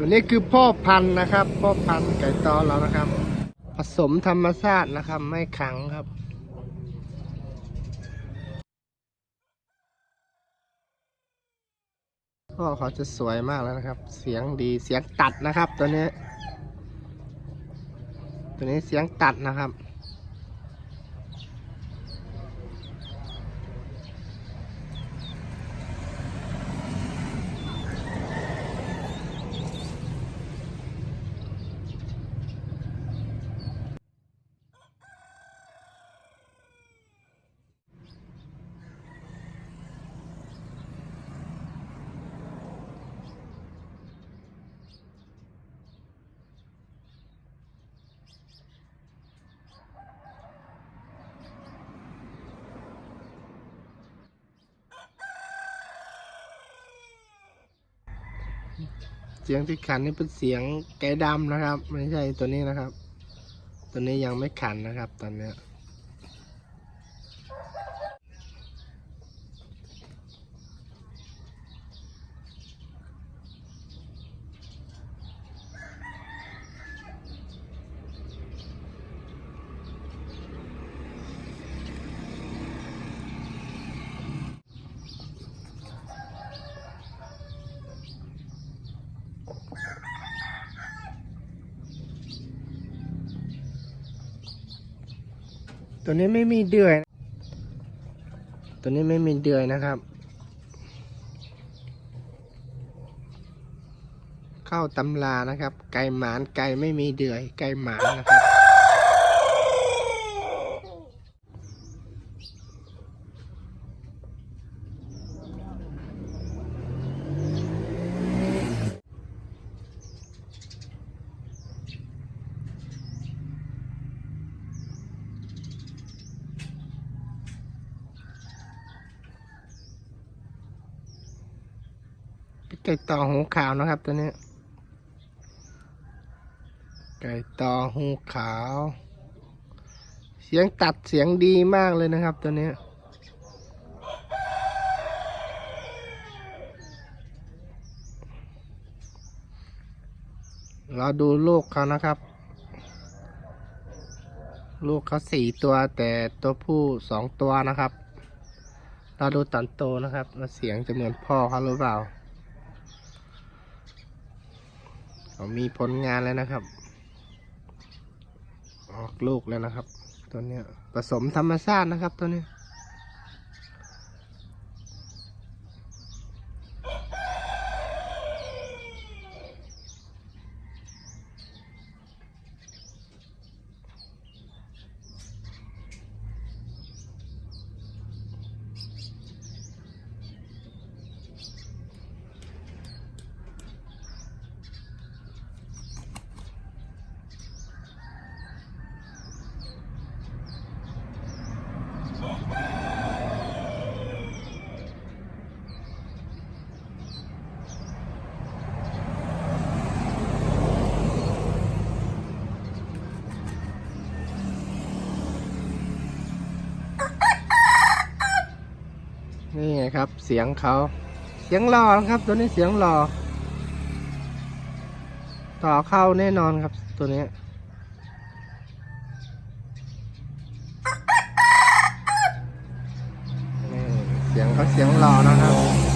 ตัวนี้คือพ่อพันธุ์นะครับ พ่อพันธุ์ไก่ตอเรานะครับ ผสมธรรมชาตินะครับ ไม่ขังครับพ่อเขาจะสวยมากแล้วนะครับ เสียงดีเสียงตัดนะครับ ตัวนี้ ตัวนี้เสียงตัดนะครับ เสียงที่ขันนี่เป็นเสียงไก่ดำนะครับ ไม่ใช่ตัวนี้นะครับ ตัวนี้ยังไม่ขันนะครับ ตอนเนี้ย ตัวนี้ไม่มีเดือย ตัวนี้ไม่มีเดือยนะครับ เข้าตำรานะครับ ไก่หมานไก่ไม่มีเดือย ไก่หมานนะครับ ไก่ต่อหูขาวนะครับตัวนี้ ไก่ต่อหูขาว เสียงตัดเสียงดีมากเลยนะครับตัวนี้เราดูลูกเขานะครับ ลูกเขาสี่ตัวแต่ตัวผู้สองตัวนะครับ เราดูตันโตนะครับว่าเสียงจะเหมือนพ่อเขาหรือเปล่า เขามีผลงานแล้วนะครับ ออกลูกแล้วนะครับ ตัวเนี้ยผสมธรรมชาตินะครับตัวนี้ นี่ไงครับ เสียงเขาเสียงหล่อครับ ตัวนี้เสียงหล่อต่อเข้าแน่นอนครับ ตัวนี้นี่เสียงเขาเสียงหล่อนะครับ